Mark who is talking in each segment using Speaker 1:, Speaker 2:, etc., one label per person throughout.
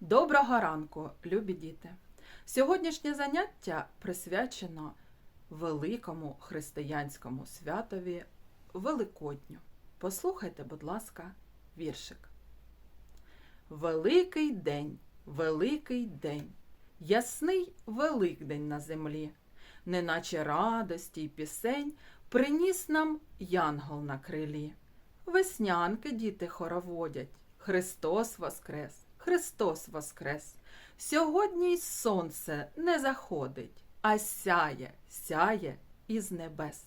Speaker 1: Доброго ранку, любі діти! Сьогоднішнє заняття присвячено великому християнському святові Великодню. Послухайте, будь ласка, віршик. Великий день, великий день, ясний Великдень на землі, неначе радості й пісень приніс нам янгол на крилі. Веснянки діти хороводять, Христос Воскрес, Христос Воскрес. Сьогодні й сонце не заходить, а сяє, сяє із небес.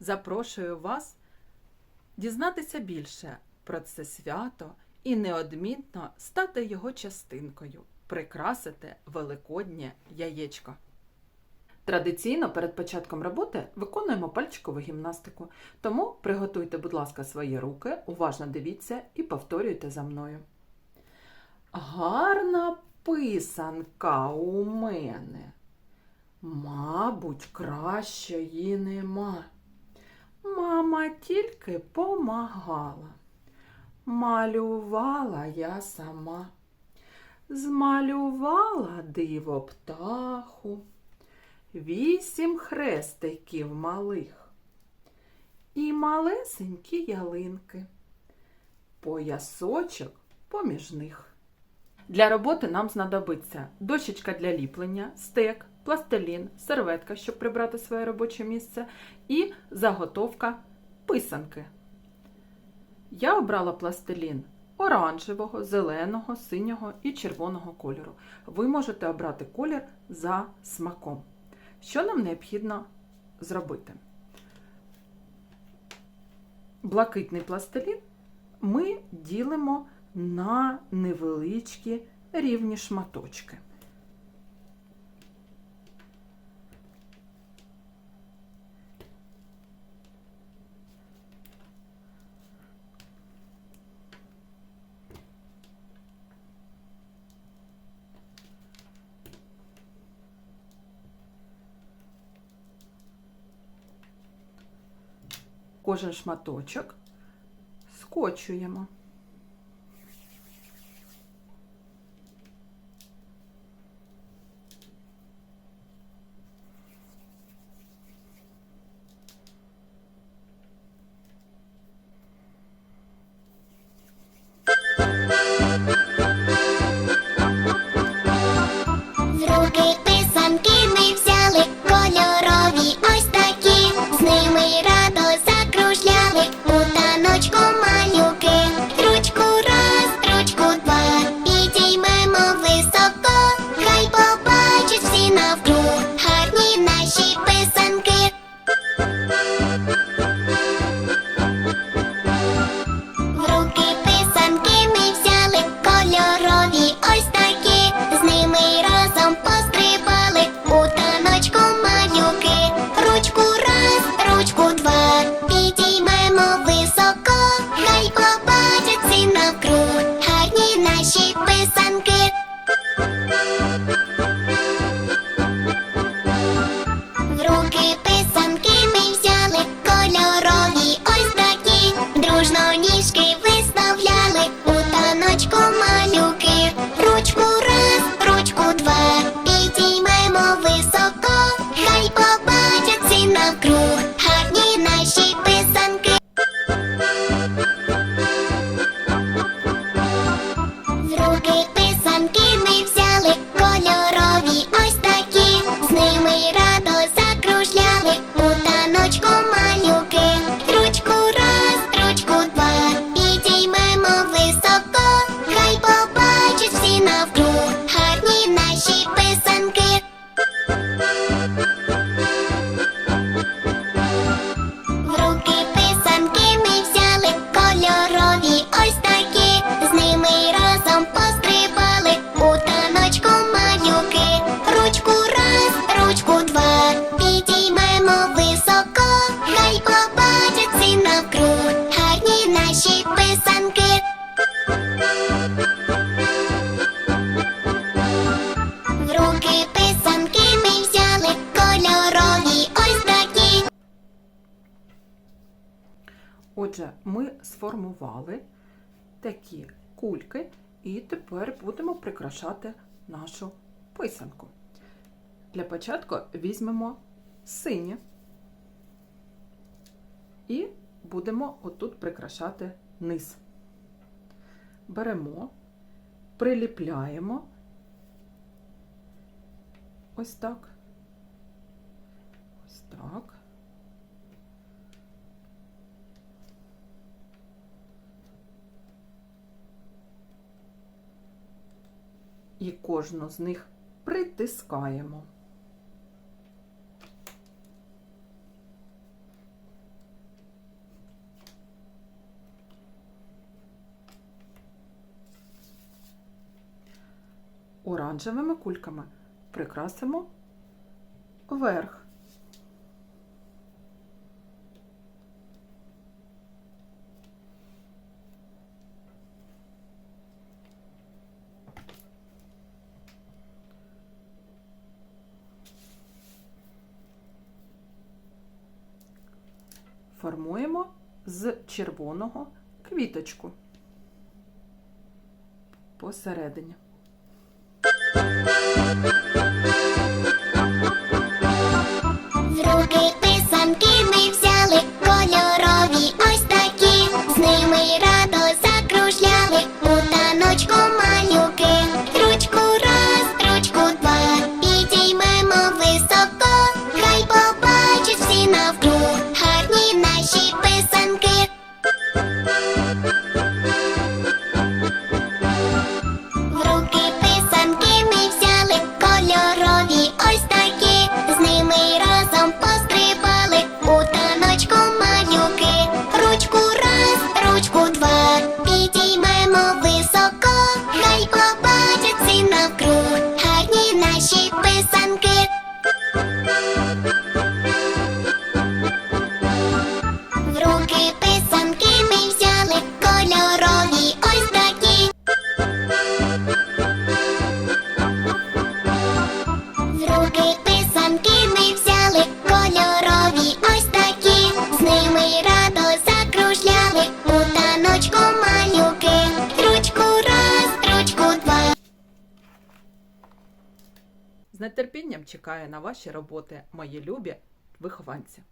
Speaker 1: Запрошую вас дізнатися більше про це свято і неодмінно стати його частинкою, прикрасити великоднє яєчко. Традиційно перед початком роботи виконуємо пальчикову гімнастику, тому приготуйте, будь ласка, свої руки, уважно дивіться і повторюйте за мною. Гарна писанка у мене. Мабуть, кращої нема. Мама тільки помагала. Малювала я сама. Змалювала диво птаху вісім хрестиків малих і малесенькі ялинки, поясочок поміж них. Для роботи нам знадобиться дощечка для ліплення, стек, пластилін, серветка, щоб прибрати своє робоче місце, і заготовка писанки. Я обрала пластилін оранжевого, зеленого, синього і червоного кольору. Ви можете обрати колір за смаком. Що нам необхідно зробити? Блакитний пластилін ми ділимо на невеличкі рівні шматочки. Кожен шматочок скочуємо. Отже, ми сформували такі кульки І тепер будемо прикрашати нашу писанку. Для початку візьмемо синє і будемо отут прикрашати низ. Беремо, приліпляємо ось так. Ось так. І кожну з них притискаємо. Оранжевими кульками прикрасимо верх. Формуємо з червоного квіточку посередині.
Speaker 2: В руки писанки руки писанки ми взяли кольорові ось такі. В руки писанки ми взяли кольорові ось такі, з ними радо закружляли у таночку малюки. Ручку раз, ручку два.
Speaker 1: З нетерпінням чекаю на ваші роботи, мої любі вихованці.